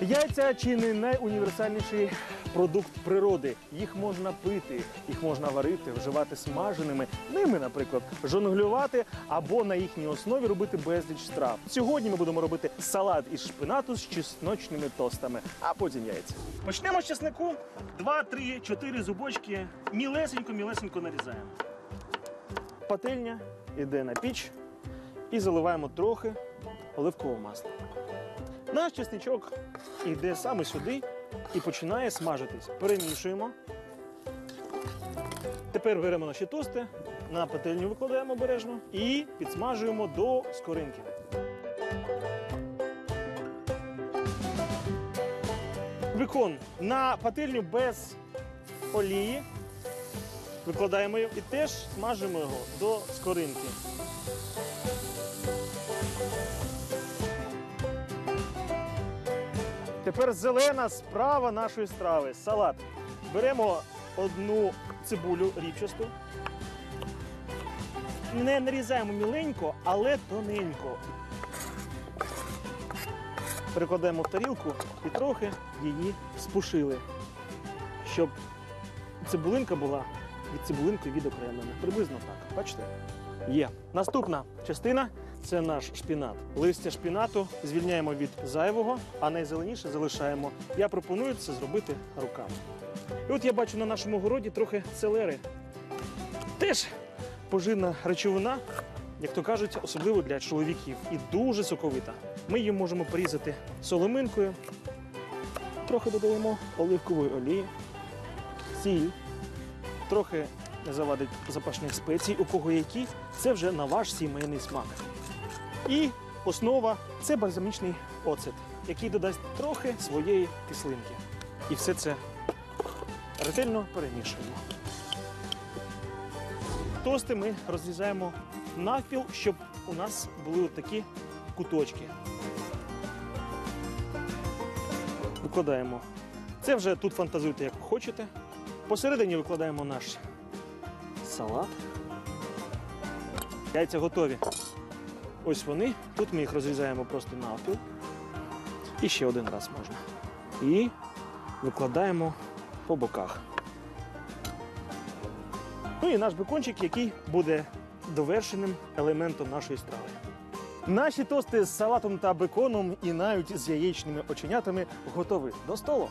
Яйця чи не найуніверсальніший продукт природи. Їх можна пити, їх можна варити, вживати смаженими, ними, наприклад, жонглювати або на їхній основі робити безліч страв. Сьогодні ми будемо робити салат із шпинату з чесночними тостами, а потім яйця. Почнемо з чеснику. Два, три, чотири зубочки. Мілесенько, мілесенько нарізаємо. Пательня йде на піч і заливаємо трохи оливкового масла. Наш чесничок йде саме сюди і починає смажитись. Перемішуємо. Тепер беремо наші тости, на пательню викладаємо обережно і підсмажуємо до скоринки. Бекон на пательню без олії. Викладаємо його і теж смажимо його до скоринки. Тепер зелена справа нашої страви. Салат. Беремо одну цибулю рівчасту. Не нарізаємо міленько, але тоненько. Перекладаємо в тарілку і трохи її спушили, щоб цибулинка була від цибулинки відокремлена. Приблизно так. Бачите? Є. Наступна частина це наш шпінат. Листя шпінату звільняємо від зайвого, а найзеленіше залишаємо. Я пропоную це зробити руками. І от я бачу на нашому городі трохи селери. Теж поживна речовина, як то кажуть, особливо для чоловіків. І дуже соковита. Ми її можемо порізати соломинкою, трохи додаємо оливкової олії, сіль, трохи завадить запашних спецій, у кого які, це вже на ваш сімейний смак. І основа це бальзамічний оцет, який додасть трохи своєї кислинки. І все це ретельно перемішуємо. Тости ми розрізаємо навпіл, щоб у нас були такі куточки. Викладаємо. Це вже тут фантазуйте, як хочете. Посередині викладаємо наш салат. Яйця готові. Ось вони. Тут ми їх розрізаємо просто навпіл. І ще один раз можна. І викладаємо по боках. Ну і наш бекончик, який буде довершеним елементом нашої страви. Наші тости з салатом та беконом і навіть з яєчними оченятами готові до столу.